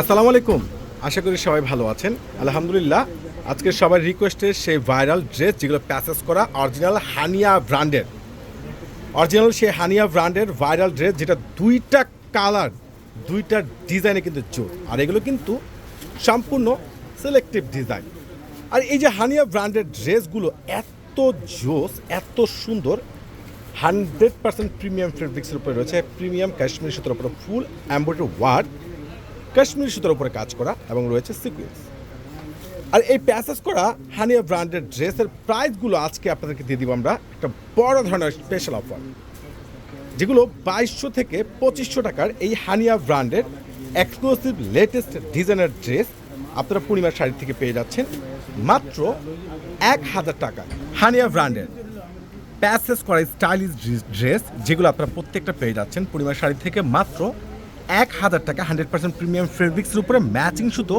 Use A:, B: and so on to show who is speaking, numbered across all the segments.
A: আসসালামু আলাইকুম। আশা করি সবাই ভালো আছেন। আলহামদুলিল্লাহ, আজকে সবার রিকোয়েস্টের সেই ভাইরাল ড্রেস যেগুলো প্যাসেজ করা অরিজিনাল হানিয়া ব্র্যান্ডের অরিজিনাল সেই হানিয়া ব্র্যান্ডের ভাইরাল ড্রেস যেটা দুইটা কালার দুইটা ডিজাইনে কিন্তু জোর। আর এগুলো কিন্তু সম্পূর্ণ সিলেক্টিভ ডিজাইন আর এই যে হানিয়া ব্র্যান্ডের ড্রেসগুলো এত জোস, এত সুন্দর হান্ড্রেড পার্সেন্ট প্রিমিয়াম ফেব্রিক্সের উপরে রয়েছে। প্রিমিয়াম কাশ্মীরি সুতোর উপরে ফুল অ্যাম্বয়ডারি ওয়ার্ক কাশ্মীরি সুতোর উপরে কাজ করা এবং রয়েছে সিকুয়েন্স। আর এই প্যাসেজ করা হানিয়া ব্র্যান্ডের ড্রেসের প্রাইসগুলো আজকে আপনাদেরকে দিয়ে দিব আমরা একটা বড় ধরনের স্পেশাল অফার যেগুলো বাইশশো থেকে পঁচিশশো টাকার এই হানিয়া ব্র্যান্ডের এক্সক্লুসিভ লেটেস্ট ডিজাইনের ড্রেস আপনারা পূর্ণিমার শাড়ি থেকে পেয়ে যাচ্ছেন মাত্র এক হাজার টাকা হানিয়া ব্র্যান্ডের। প্যাসেজ করা স্টাইলিশ ড্রেস যেগুলো আপনারা প্রত্যেকটা পেয়ে যাচ্ছেন পূর্ণিমার শাড়ি থেকে মাত্র এক হাজার টাকা হান্ড্রেড পার্সেন্ট প্রিমিয়াম ফেব্রিক্সের উপরে ম্যাচিং সুতো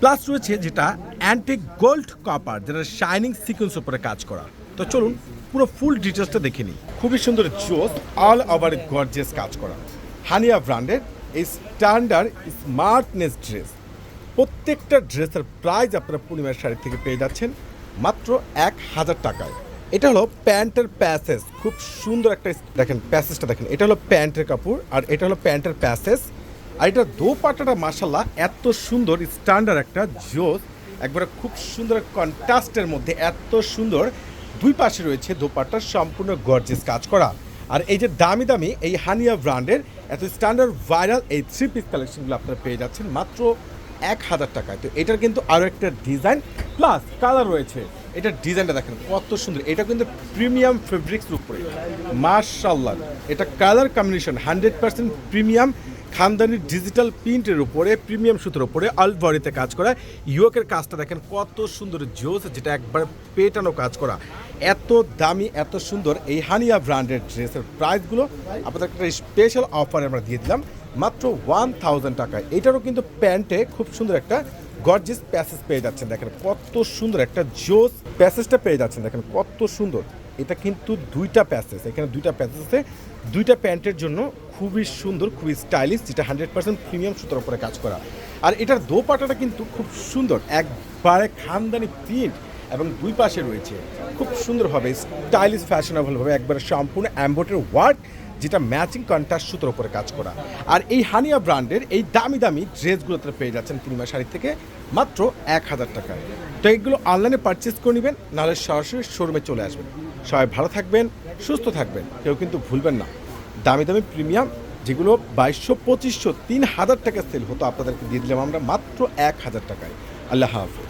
A: প্লাস রয়েছে যেটা অ্যান্টিক গোল্ড কপার যেটা শাইনিং সিকোয়েন্স উপরে কাজ করা। তো চলুন পুরো ফুল ডিটেলসটা দেখে নিই। খুবই সুন্দর জোস অল ওভার গর্জিয়াস কাজ করা। হানিয়া ব্র্যান্ডের এই স্ট্যান্ডার্ড স্মার্টনেস ড্রেস প্রত্যেকটা ড্রেসের প্রাইস আপনারা পূর্ণিমার শাড়ি থেকে পেয়ে যাচ্ছেন মাত্র এক হাজার টাকায়। এটা হলো প্যান্টের প্যাসেজ। খুব সুন্দর একটা দেখেন, প্যাসেজটা দেখেন। এটা হলো প্যান্টের কাপড় আর এটা হলো প্যান্টের প্যাসেজ। আর এটা দোপাট্টাটা মাসাল্লাহ এত সুন্দর, স্ট্যান্ডার্ড একটা জোস। একবারে খুব সুন্দর কন্ট্রাস্টের মধ্যে এত সুন্দর। দুই পাশে রয়েছে দোপাট্টা, সম্পূর্ণ গর্জেস কাজ করা। আর এই যে দামি দামি এই হানিয়া ব্র্যান্ডের এত স্ট্যান্ডার্ড ভাইরাল এই থ্রি পিস কালেকশনগুলো আপনারা পেয়ে যাচ্ছেন মাত্র এক হাজার টাকায়। তো এটার কিন্তু আরও একটা ডিজাইন, প্লাস কালার রয়েছে। এটার ডিজাইনটা দেখেন, কত সুন্দর। এটা কিন্তু প্রিমিয়াম ফেব্রিক্স উপরে মার্শাল্লাহ এটা colour combination hundred percent premium. খানদানি ডিজিটাল প্রিন্টের উপরে, প্রিমিয়াম সুতোর উপরে, আলভারিতে কাজ করা। ইউকের কাজটা দেখেন, কত সুন্দর জোস, যেটা একবার পেটানো কাজ করা। এত দামি, এত সুন্দর এই হানিয়া ব্র্যান্ডের ড্রেসের প্রাইসগুলো আপনাদের একটা স্পেশাল অফার আমরা দিয়ে দিলাম। মাত্র ওয়ান থাউজেন্ড টাকায়। এটারও কিন্তু প্যান্টে খুব সুন্দর একটা গর্জিস প্যাসেজ পেয়ে যাচ্ছেন। দেখেন কত সুন্দর একটা জোস প্যাসেজটা পেয়ে যাচ্ছেন। দেখেন কত সুন্দর। এটা কিন্তু দুইটা প্যাসেজ এখানে দুইটা প্যাসেজ দুইটা প্যান্টের জন্য খুবই সুন্দর, খুবই স্টাইলিশ যেটা হান্ড্রেড পার্সেন্ট প্রিমিয়াম সুতোর উপরে কাজ করা। আর এটার দোপাটাটা কিন্তু খুব সুন্দর। একবারে খানদানি প্রিন্ট এবং দুই পাশে রয়েছে। খুব সুন্দরভাবে স্টাইলিশ ফ্যাশনেবলভাবে একবারে সম্পূর্ণ অ্যাম্বোটের ওয়ার্ক যেটা ম্যাচিং কন্ট্রাস্ট সুতোর উপরে কাজ করা। আর এই হানিয়া ব্র্যান্ডের এই দামি দামি ড্রেসগুলোতে পেয়ে যাচ্ছেন পূর্ণিমা শাড়ি থেকে মাত্র এক হাজার টাকায়। তো এগুলো অনলাইনে পারচেস করে নেবেন, নাহলে সরাসরি শোরুমে চলে আসবেন। সবাই ভালো থাকবেন, সুস্থ থাকবেন, কেউ কিন্তু ভুলবেন না। দামি দামি প্রিমিয়াম যেগুলো বাইশশো, পঁচিশশো, তিন হাজার টাকা সেল হতো, আপনাদেরকে দিয়ে দিলাম আমরা মাত্র এক হাজার টাকায়। আল্লাহ হাফিজ।